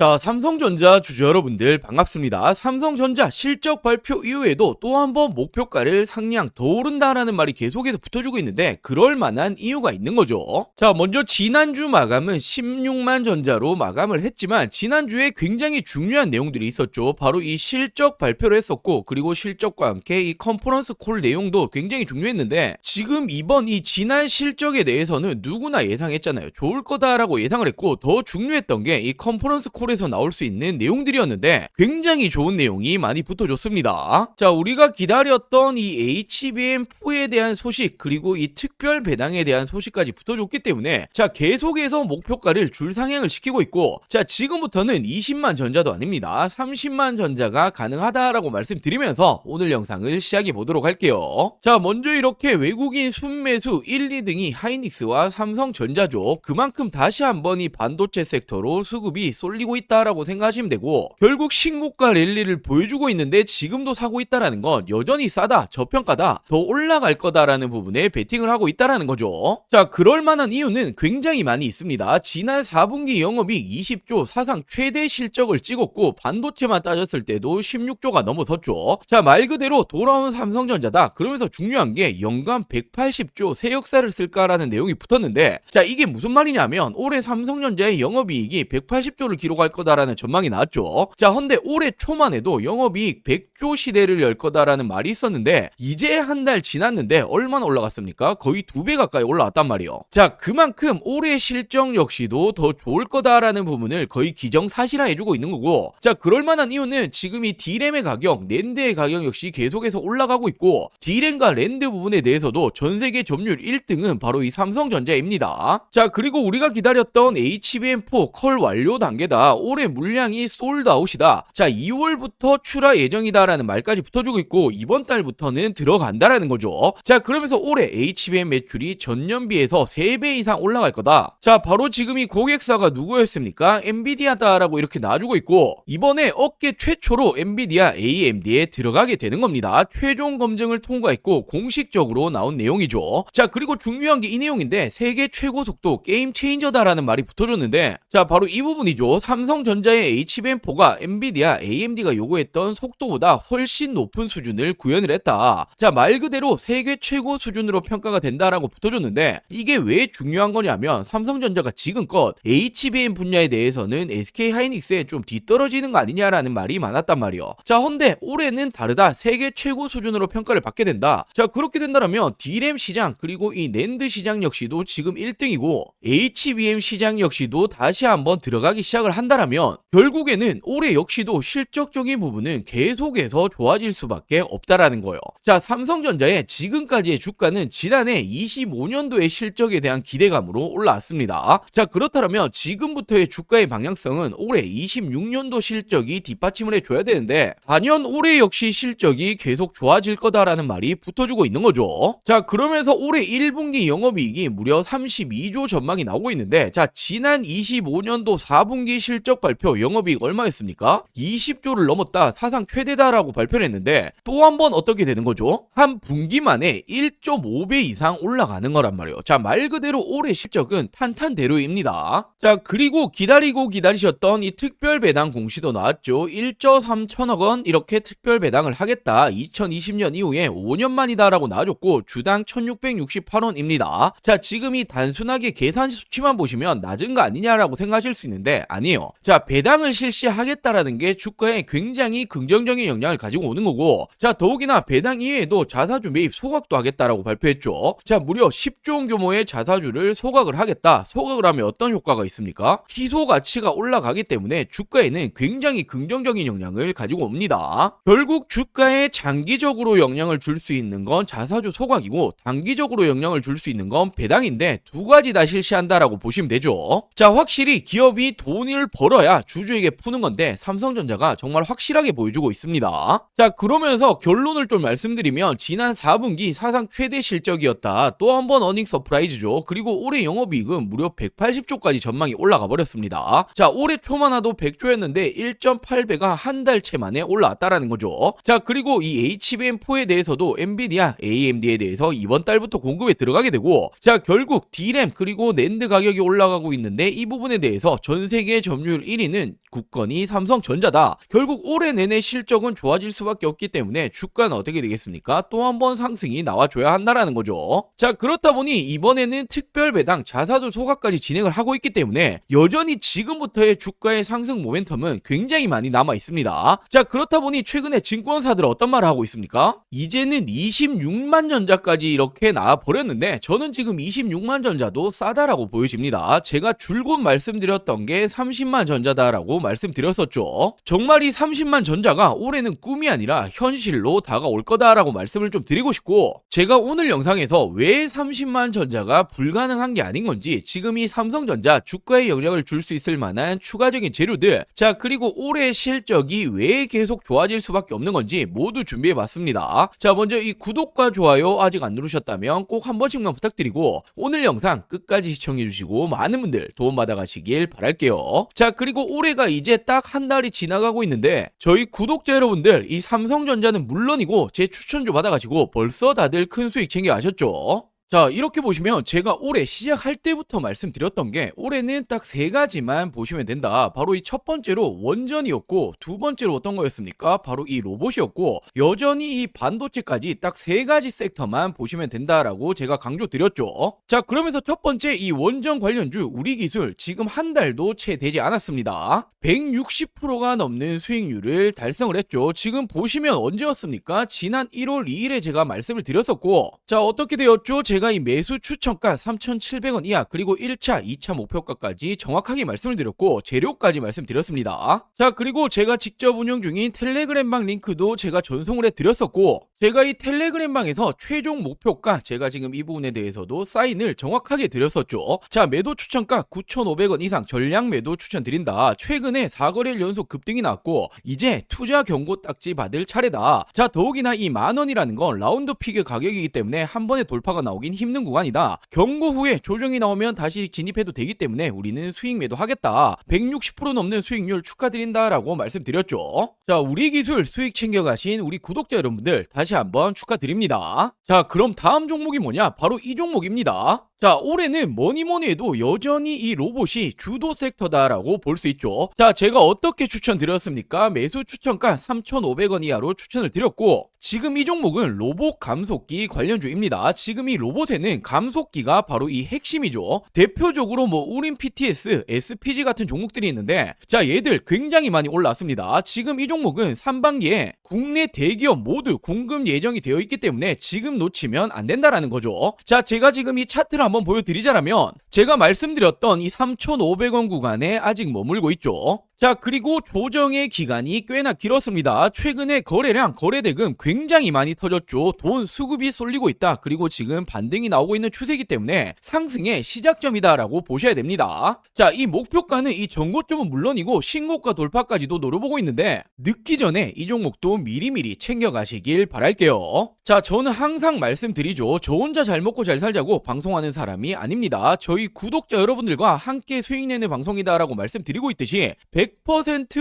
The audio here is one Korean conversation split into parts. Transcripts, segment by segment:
자, 삼성전자 주주 여러분들 반갑습니다. 삼성전자 실적 발표 이후에도 또 한 번 목표가를 상향 더 오른다라는 말이 계속해서 붙어주고 있는데 그럴 만한 이유가 있는 거죠. 자, 먼저 지난주 마감은 16만 전자로 마감을 했지만 지난주에 굉장히 중요한 내용들이 있었죠. 바로 이 실적 발표를 했었고 그리고 실적과 함께 이 컨퍼런스 콜 내용도 굉장히 중요했는데 지금 이번 이 지난 실적에 대해서는 누구나 예상했잖아요. 좋을 거다라고 예상을 했고 더 중요했던 게 이 컨퍼런스 콜 에서 나올 수 있는 내용들이었는데 굉장히 좋은 내용이 많이 붙어줬습니다. 자, 우리가 기다렸던 이 HBM4에 대한 소식 그리고 이 특별 배당에 대한 소식까지 붙어줬기 때문에 자, 계속해서 목표가를 줄 상향을 시키고 있고 자, 지금부터는 20만 전자도 아닙니다. 30만 전자가 가능하다라고 말씀드리면서 오늘 영상을 시작해 보도록 할게요. 자, 먼저 이렇게 외국인 순매수 1, 2등이 하이닉스와 삼성전자죠. 그만큼 다시 한번 이 반도체 섹터로 수급이 쏠리고 있다라고 생각하시면 되고 결국 신고가 랠리를 보여주고 있는데 지금도 사고 있다라는 건 여전히 싸다, 저평가다, 더 올라갈 거다라는 부분에 베팅을 하고 있다라는 거죠. 자, 그럴 만한 이유는 굉장히 많이 있습니다. 지난 4분기 영업이익 20조 사상 최대 실적을 찍었고 반도체만 따졌을 때도 16조가 넘어섰죠. 자, 말 그대로 돌아온 삼성전자다. 그러면서 중요한 게 연간 180조 새 역사를 쓸까라는 내용이 붙었는데 자, 이게 무슨 말이냐면 올해 삼성전자의 영업이익이 180조를 기록 할 거다라는 전망이 나왔죠. 자, 헌데 올해 초만 해도 영업이익 100조 시대를 열 거다라는 말이 있었는데 이제 한 달 지났는데 얼마나 올라갔습니까? 거의 두 배 가까이 올라왔단 말이에요. 자, 그만큼 올해 실적 역시도 더 좋을 거다라는 부분을 거의 기정사실화 해주고 있는 거고 자, 그럴 만한 이유는 지금 이 D램의 가격, 랜드의 가격 역시 계속해서 올라가고 있고 D램과 랜드 부분에 대해서도 전 세계 점유율 1등은 바로 이 삼성전자입니다. 자, 그리고 우리가 기다렸던 HBM4 컬 완료 단계다. 올해 물량이 솔드아웃이다. 자, 2월부터 출하 예정이다라는 말까지 붙어주고 있고 이번 달부터는 들어간다라는 거죠. 자, 그러면서 올해 HBM 매출이 전년 비해서 3배 이상 올라갈 거다. 자, 바로 지금 이 고객사가 누구였습니까? 엔비디아다라고 이렇게 놔주고 있고 이번에 업계 최초로 엔비디아 AMD에 들어가게 되는 겁니다. 최종 검증을 통과했고 공식적으로 나온 내용이죠. 자, 그리고 중요한 게 이 내용인데 세계 최고 속도 게임 체인저다라는 말이 붙어줬는데 자, 바로 이 부분이죠. 삼 성전자의 HBM4가 엔비디아 AMD가 요구했던 속도보다 훨씬 높은 수준을 구현을 했다. 자, 말 그대로 세계 최고 수준으로 평가가 된다라고 붙어줬는데 이게 왜 중요한 거냐면 삼성전자가 지금껏 HBM 분야에 대해서는 SK 하이닉스에 좀 뒤떨어지는 거 아니냐라는 말이 많았단 말이요. 자, 헌데 올해는 다르다. 세계 최고 수준으로 평가를 받게 된다. 자, 그렇게 된다면 D램 시장 그리고 이 낸드 시장 역시도 지금 1등이고 HBM 시장 역시도 다시 한번 들어가기 시작을 한다 라면 결국에는 올해 역시도 실적적인 부분은 계속해서 좋아질 수밖에 없다라는 거예요. 자, 삼성전자의 지금까지의 주가는 지난해 25년도의 실적에 대한 기대감으로 올라왔습니다. 자, 그렇다면 지금부터의 주가의 방향성은 올해 26년도 실적이 뒷받침을 해줘야 되는데 단연 올해 역시 실적이 계속 좋아질 거다라는 말이 붙어주고 있는 거죠. 자, 그러면서 올해 1분기 영업이익이 무려 32조 전망이 나오고 있는데 자, 지난 25년도 4분기 실적 발표 영업이익 얼마였습니까? 20조를 넘었다. 사상 최대다라고 발표를 했는데 또 한 번 어떻게 되는 거죠? 한 분기 만에 1.5배 이상 올라가는 거란 말이에요. 자, 말 그대로 올해 실적은 탄탄대로입니다. 자, 그리고 기다리고 기다리셨던 이 특별 배당 공시도 나왔죠. 1조 3천억 원 이렇게 특별 배당을 하겠다. 2020년 이후에 5년 만이다라고 나와줬고 주당 1668원입니다. 자, 지금 이 단순하게 계산 수치만 보시면 낮은 거 아니냐라고 생각하실 수 있는데 아니에요. 자, 배당을 실시하겠다라는 게 주가에 굉장히 긍정적인 영향을 가지고 오는 거고 자, 더욱이나 배당 이외에도 자사주 매입 소각도 하겠다라고 발표했죠. 자, 무려 10조 원 규모의 자사주를 소각을 하겠다. 소각을 하면 어떤 효과가 있습니까? 희소 가치가 올라가기 때문에 주가에는 굉장히 긍정적인 영향을 가지고 옵니다. 결국 주가에 장기적으로 영향을 줄 수 있는 건 자사주 소각이고 단기적으로 영향을 줄 수 있는 건 배당인데 두 가지 다 실시한다라고 보시면 되죠. 자, 확실히 기업이 돈을 벌어야 주주에게 푸는 건데 삼성전자가 정말 확실하게 보여주고 있습니다. 자, 그러면서 결론을 좀 말씀드리면 지난 4분기 사상 최대 실적이었다. 또 한 번 어닝 서프라이즈죠. 그리고 올해 영업이익은 무려 180조까지 전망이 올라가 버렸습니다. 자, 올해 초만 와도 100조였는데 1.8배가 한 달 채 만에 올라왔다라는 거죠. 자, 그리고 이 HBM4에 대해서도 엔비디아, AMD에 대해서 이번 달부터 공급에 들어가게 되고 자, 결국 D램 그리고 낸드 가격이 올라가고 있는데 이 부분에 대해서 전 세계 점유 율 수익률 1위는 굳건히 삼성전자다. 결국 올해 내내 실적은 좋아질 수밖에 없기 때문에 주가는 어떻게 되겠습니까? 또 한 번 상승이 나와줘야 한다라는 거죠. 자 그렇다 보니 이번에는 특별 배당 자사주 소각까지 진행을 하고 있기 때문에 여전히 지금부터의 주가의 상승 모멘텀은 굉장히 많이 남아 있습니다. 자 그렇다 보니 최근에 증권사들 어떤 말을 하고 있습니까? 이제는 26만 전자까지 이렇게 나와 버렸는데 저는 지금 26만 전자도 싸다라고 보여집니다. 제가 줄곧 말씀드렸던 게 30만 전자다라고 말씀드렸었죠. 정말 이 30만 전자가 올해는 꿈이 아니라 현실로 다가올 거다라고 말씀을 좀 드리고 싶고 제가 오늘 영상에서 왜 30만 전자가 불가능한 게 아닌 건지 지금 이 삼성전자 주가에 영향을 줄 수 있을 만한 추가적인 재료들 자 그리고 올해 실적이 왜 계속 좋아질 수밖에 없는 건지 모두 준비해 봤습니다. 자 먼저 이 구독과 좋아요 아직 안 누르셨다면 꼭 한 번씩만 부탁드리고 오늘 영상 끝까지 시청해 주시고 많은 분들 도움 받아 가시길 바랄게요. 자 그리고 올해가 이제 딱 한 달이 지나가고 있는데 저희 구독자 여러분들 이 삼성전자는 물론이고 제 추천 좀 받아가지고 벌써 다들 큰 수익 챙겨 가셨죠? 자, 이렇게 보시면 제가 올해 시작할 때부터 말씀드렸던 게 올해는 딱 세 가지만 보시면 된다. 바로 이 첫 번째로 원전이었고 두 번째로 어떤 거였습니까? 바로 이 로봇이었고 여전히 이 반도체까지 딱 세 가지 섹터만 보시면 된다라고 제가 강조 드렸죠. 자, 그러면서 첫 번째 이 원전 관련주 우리 기술 지금 한 달도 채 되지 않았습니다. 160%가 넘는 수익률을 달성을 했죠. 지금 보시면 언제였습니까? 지난 1월 2일에 제가 말씀을 드렸었고 자, 어떻게 되었죠? 제가 이 매수 추천가 3,700원 이하 그리고 1차, 2차 목표가까지 정확하게 말씀을 드렸고 재료까지 말씀드렸습니다. 자, 그리고 제가 직접 운영 중인 텔레그램방 링크도 제가 전송을 해 드렸었고 제가 이 텔레그램방에서 최종 목표가 제가 지금 이 부분에 대해서도 사인을 정확하게 드렸었죠. 자, 매도 추천가 9,500원 이상 전량 매도 추천드린다. 최근에 4거래일 연속 급등이 났고 이제 투자 경고 딱지 받을 차례다. 자, 더욱이나 이 만원이라는 건 라운드 피겨 가격이기 때문에 한 번에 돌파가 나오긴 힘든 구간이다. 경고 후에 조정이 나오면 다시 진입해도 되기 때문에 우리는 수익 매도 하겠다. 160% 넘는 수익률 축하드린다 라고 말씀드렸죠. 자, 우리 기술 수익 챙겨가신 우리 구독자 여러분들 다시 한번 축하드립니다. 자, 그럼 다음 종목이 뭐냐? 바로 이 종목입니다. 자, 올해는 뭐니 뭐니 해도 여전히 이 로봇이 주도 섹터다라고 볼 수 있죠. 자, 제가 어떻게 추천드렸습니까? 매수 추천가 3,500원 이하로 추천을 드렸고, 지금 이 종목은 로봇 감속기 관련주입니다. 지금 이 로봇에는 감속기가 바로 이 핵심이죠. 대표적으로 뭐 우린 PTS, SPG 같은 종목들이 있는데, 자, 얘들 굉장히 많이 올랐습니다. 지금 이 종목은 3반기에 국내 대기업 모두 공급 예정이 되어 있기 때문에 지금 놓치면 안 된다라는 거죠. 자, 제가 지금 이 차트를 한번 보여드리자면 제가 말씀드렸던 이 3,500원 구간에 아직 머물고 있죠. 자, 그리고 조정의 기간이 꽤나 길었습니다. 최근에 거래량, 거래대금 굉장히 많이 터졌죠. 돈 수급이 쏠리고 있다. 그리고 지금 반등이 나오고 있는 추세이기 때문에 상승의 시작점이다라고 보셔야 됩니다. 자, 이 목표가는 이 전고점은 물론이고 신고가 돌파까지도 노려보고 있는데 늦기 전에 이 종목도 미리미리 챙겨가시길 바랄게요. 자, 저는 항상 말씀드리죠. 저 혼자 잘 먹고 잘 살자고 방송하는 사람이 아닙니다. 저희 구독자 여러분들과 함께 수익 내는 방송이다라고 말씀드리고 있듯이 100%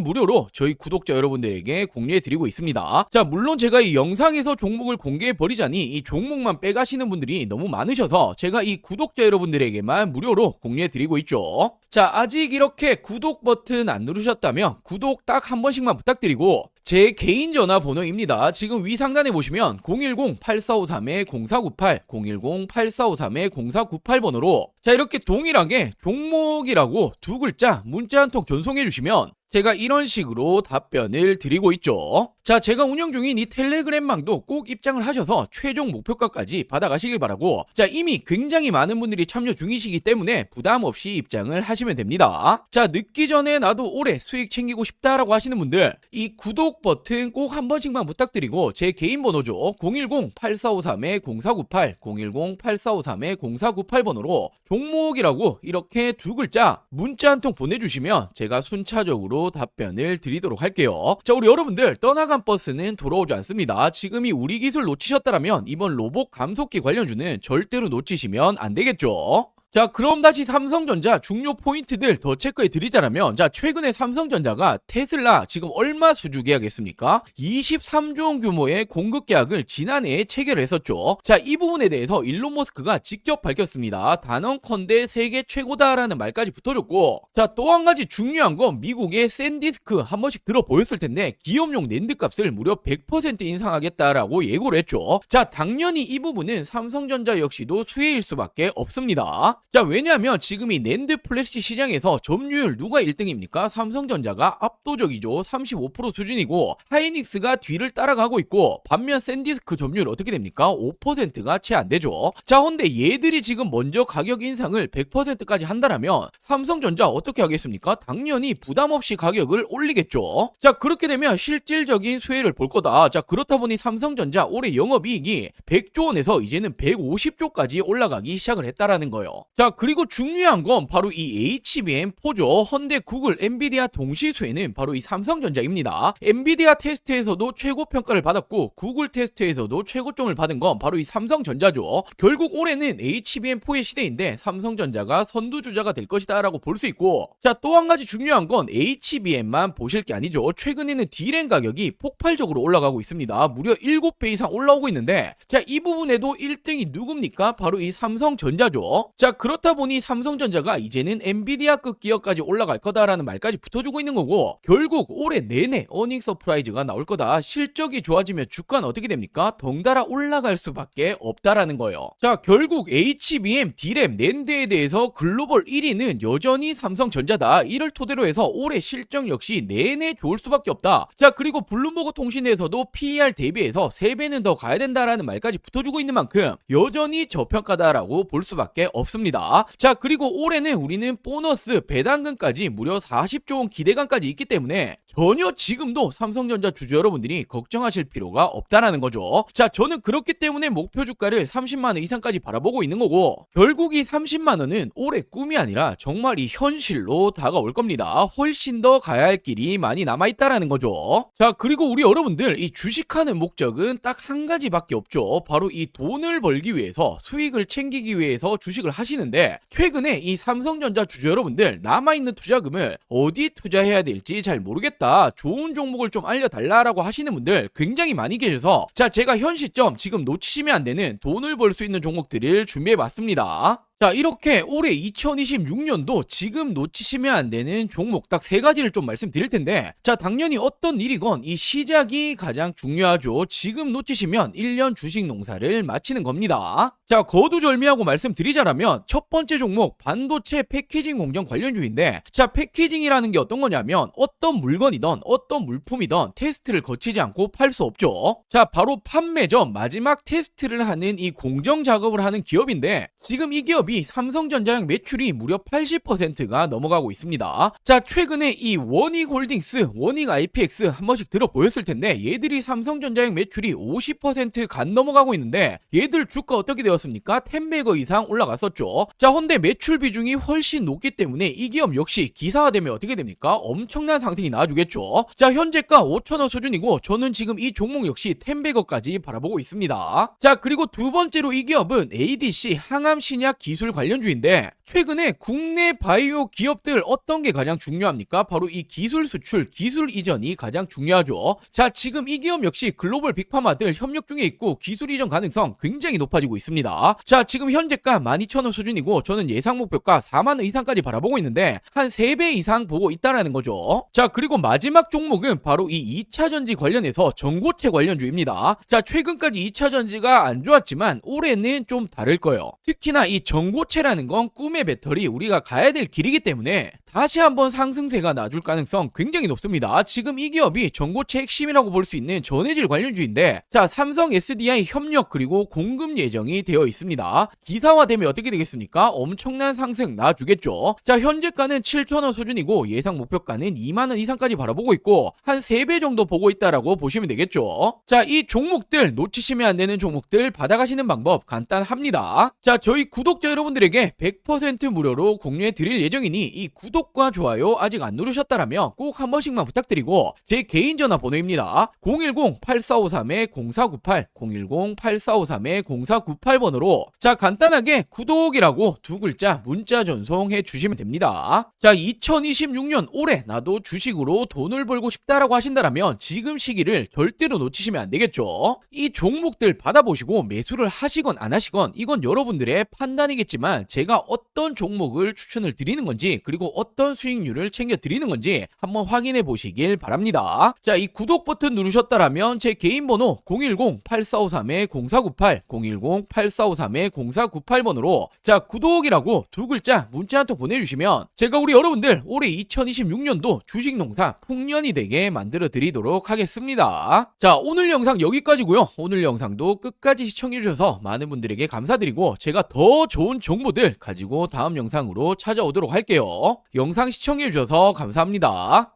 무료로 저희 구독자 여러분들에게 공유해 드리고 있습니다. 자, 물론 제가 이 영상에서 종목을 공개해 버리자니 이 종목만 빼가시는 분들이 너무 많으셔서 제가 이 구독자 여러분들에게만 무료로 공유해 드리고 있죠. 자, 아직 이렇게 구독 버튼 안 누르셨다면 구독 딱 한 번씩만 부탁드리고 제 개인 전화번호입니다. 지금 위 상단에 보시면 010-8453-0498, 010-8453-0498번호로 자 이렇게 동일하게 종목이라고 두 글자 문자 한 통 전송해 주시면 제가 이런 식으로 답변을 드리고 있죠. 자, 제가 운영 중인 이 텔레그램망도 꼭 입장을 하셔서 최종 목표가까지 받아가시길 바라고, 자, 이미 굉장히 많은 분들이 참여 중이시기 때문에 부담 없이 입장을 하시면 됩니다. 자, 늦기 전에 나도 올해 수익 챙기고 싶다라고 하시는 분들, 이 구독 버튼 꼭 한 번씩만 부탁드리고, 제 개인 번호죠. 010-8453-0498, 010-8453-0498 번호로 종목이라고 이렇게 두 글자 문자 한 통 보내주시면 제가 순차적으로 답변을 드리도록 할게요. 자, 우리 여러분들 떠나 간 버스는 돌아오지 않습니다. 지금이 우리 기술 놓치셨다라면 이번 로봇 감속기 관련주는 절대로 놓치시면 안 되겠죠. 자, 그럼 다시 삼성전자 중요 포인트들 더 체크해 드리자면, 자, 최근에 삼성전자가 테슬라 지금 얼마 수주 계약했습니까? 23조 원 규모의 공급 계약을 지난해에 체결했었죠. 자, 이 부분에 대해서 일론 머스크가 직접 밝혔습니다. 단언컨대 세계 최고다라는 말까지 붙어줬고, 자, 또 한 가지 중요한 건 미국의 샌디스크 한 번씩 들어 보였을 텐데, 기업용 랜드 값을 무려 100% 인상하겠다라고 예고를 했죠. 자, 당연히 이 부분은 삼성전자 역시도 수혜일 수밖에 없습니다. 자, 왜냐하면 지금 이 낸드 플래시 시장에서 점유율 누가 1등입니까? 삼성전자가 압도적이죠. 35% 수준이고 하이닉스가 뒤를 따라가고 있고 반면 샌디스크 점유율 어떻게 됩니까? 5%가 채 안 되죠. 자, 근데 얘들이 지금 먼저 가격 인상을 100%까지 한다라면 삼성전자 어떻게 하겠습니까? 당연히 부담 없이 가격을 올리겠죠. 자, 그렇게 되면 실질적인 수혜를 볼 거다. 자, 그렇다 보니 삼성전자 올해 영업이익이 100조 원에서 이제는 150조까지 올라가기 시작을 했다라는 거예요. 자, 그리고 중요한 건 바로 이 HBM 포죠. 헌데, 구글, 엔비디아 동시 수혜는 바로 이 삼성전자입니다. 엔비디아 테스트에서도 최고 평가를 받았고 구글 테스트에서도 최고점을 받은 건 바로 이 삼성전자죠. 결국 올해는 HBM4의 시대인데 삼성전자가 선두주자가 될 것이다 라고 볼 수 있고 자, 또 한 가지 중요한 건 HBM만 보실 게 아니죠. 최근에는 D램 가격이 폭발적으로 올라가고 있습니다. 무려 7배 이상 올라오고 있는데 자, 이 부분에도 1등이 누굽니까? 바로 이 삼성전자죠. 자, 그렇다 보니 삼성전자가 이제는 엔비디아급 기업까지 올라갈 거다라는 말까지 붙어주고 있는 거고 결국 올해 내내 어닝 서프라이즈가 나올 거다. 실적이 좋아지면 주가는 어떻게 됩니까? 덩달아 올라갈 수밖에 없다라는 거예요. 자, 결국 HBM, D램, 낸드에 대해서 글로벌 1위는 여전히 삼성전자다. 이를 토대로 해서 올해 실적 역시 내내 좋을 수밖에 없다. 자, 그리고 블룸버그 통신에서도 PER 대비해서 3배는 더 가야 된다라는 말까지 붙어주고 있는 만큼 여전히 저평가다라고 볼 수밖에 없습니다. 자, 그리고 올해는 우리는 보너스, 배당금까지 무려 40조 원 기대감까지 있기 때문에 전혀 지금도 삼성전자 주주 여러분들이 걱정하실 필요가 없다라는 거죠. 자, 저는 그렇기 때문에 목표 주가를 30만 원 이상까지 바라보고 있는 거고 결국 이 30만 원은 올해 꿈이 아니라 정말 이 현실로 다가올 겁니다. 훨씬 더 가야 할 길이 많이 남아 있다라는 거죠. 자, 그리고 우리 여러분들 이 주식하는 목적은 딱 한 가지밖에 없죠. 바로 이 돈을 벌기 위해서 수익을 챙기기 위해서 주식을 하시는 데 최근에 이 삼성전자 주주 여러분들 남아 있는 투자금을 어디 투자해야 될지 잘 모르겠다. 좋은 종목을 좀 알려달라라고 하시는 분들 굉장히 많이 계셔서 자 제가 현 시점 지금 놓치시면 안 되는 돈을 벌 수 있는 종목들을 준비해봤습니다. 자 이렇게 올해 2026년도 지금 놓치시면 안 되는 종목 딱 세 가지를 좀 말씀드릴 텐데 자 당연히 어떤 일이건 이 시작이 가장 중요하죠. 지금 놓치시면 1년 주식 농사를 마치는 겁니다. 자 거두절미하고 말씀드리자라면 첫 번째 종목 반도체 패키징 공정 관련주인데 자 패키징이라는 게 어떤 거냐면 어떤 물건이든 어떤 물품이든 테스트를 거치지 않고 팔 수 없죠. 자 바로 판매 전 마지막 테스트를 하는 이 공정 작업을 하는 기업인데 지금 이 기업이 삼성전자형 매출이 무려 80%가 넘어가고 있습니다. 자, 최근에 이 원익 홀딩스, 원익 IPX 한 번씩 들어보였을 텐데 얘들이 삼성전자형 매출이 50%간 넘어가고 있는데 얘들 주가 어떻게 되었습니까? 10배거 이상 올라갔었죠. 자, 헌데 매출 비중이 훨씬 높기 때문에 이 기업 역시 기사화되면 어떻게 됩니까? 엄청난 상승이 나와주겠죠. 자, 현재가 5천원 수준이고 저는 지금 이 종목 역시 10배거까지 바라보고 있습니다. 자, 그리고 두 번째로 이 기업은 ADC 항암 신약 기술 관련주인데 최근에 국내 바이오 기업들 어떤 게 가장 중요합니까? 바로 이 기술 수출, 기술 이전이 가장 중요하죠. 자, 지금 이 기업 역시 글로벌 빅파마들 협력 중에 있고 기술 이전 가능성 굉장히 높아지고 있습니다. 자, 지금 현재가 12,000원 수준이고 저는 예상 목표가 4만 원 이상까지 바라보고 있는데 한 3배 이상 보고 있다라는 거죠. 자, 그리고 마지막 종목은 바로 이 2차 전지 관련해서 전고체 관련주입니다. 자, 최근까지 2차 전지가 안 좋았지만 올해는 좀 다를 거예요. 특히나 이 전 고체라는 건 꿈의 배터리 우리가 가야 될 길이기 때문에 다시 한번 상승세가 나줄 가능성 굉장히 높습니다. 지금 이 기업이 전고체 핵심이라고 볼 수 있는 전해질 관련주인데 자 삼성 SDI 협력 그리고 공급 예정이 되어 있습니다. 기사화되면 어떻게 되겠습니까? 엄청난 상승 나주겠죠. 자 현재가는 7천원 수준이고 예상 목표가는 2만원 이상까지 바라보고 있고 한 3배 정도 보고 있다라고 보시면 되겠죠. 자 이 종목들 놓치시면 안 되는 종목들 받아가시는 방법 간단합니다. 자 저희 구독자 여러분들에게 100% 무료로 공유해 드릴 예정이니 이 구독 구독과 좋아요 아직 안 누르셨다라면 꼭 한 번씩만 부탁드리고 제 개인 전화번호입니다. 010-8453-0498 010-8453-0498번으로 자 간단하게 구독이라고 두 글자 문자 전송해 주시면 됩니다. 자 2026년 올해 나도 주식으로 돈을 벌고 싶다라고 하신다라면 지금 시기를 절대로 놓치시면 안 되겠죠. 이 종목들 받아보시고 매수를 하시건 안 하시건 이건 여러분들의 판단이 겠지만 제가 어떤 종목을 추천을 드리는 건지 그리고 어떤 수익률을 챙겨 드리는 건지 한번 확인해 보시길 바랍니다. 자, 이 구독 버튼 누르셨다라면 제 개인 번호 010-8453-0498 010-8453-0498번으로 자, 구독이라고 두 글자 문자 한 통 보내주시면 제가 우리 여러분들 올해 2026년도 주식 농사 풍년이 되게 만들어 드리도록 하겠습니다. 자, 오늘 영상 여기까지고요. 오늘 영상도 끝까지 시청해 주셔서 많은 분들에게 감사드리고 제가 더 좋은 정보들 가지고 다음 영상으로 찾아오도록 할게요. 영상 시청해 주셔서 감사합니다.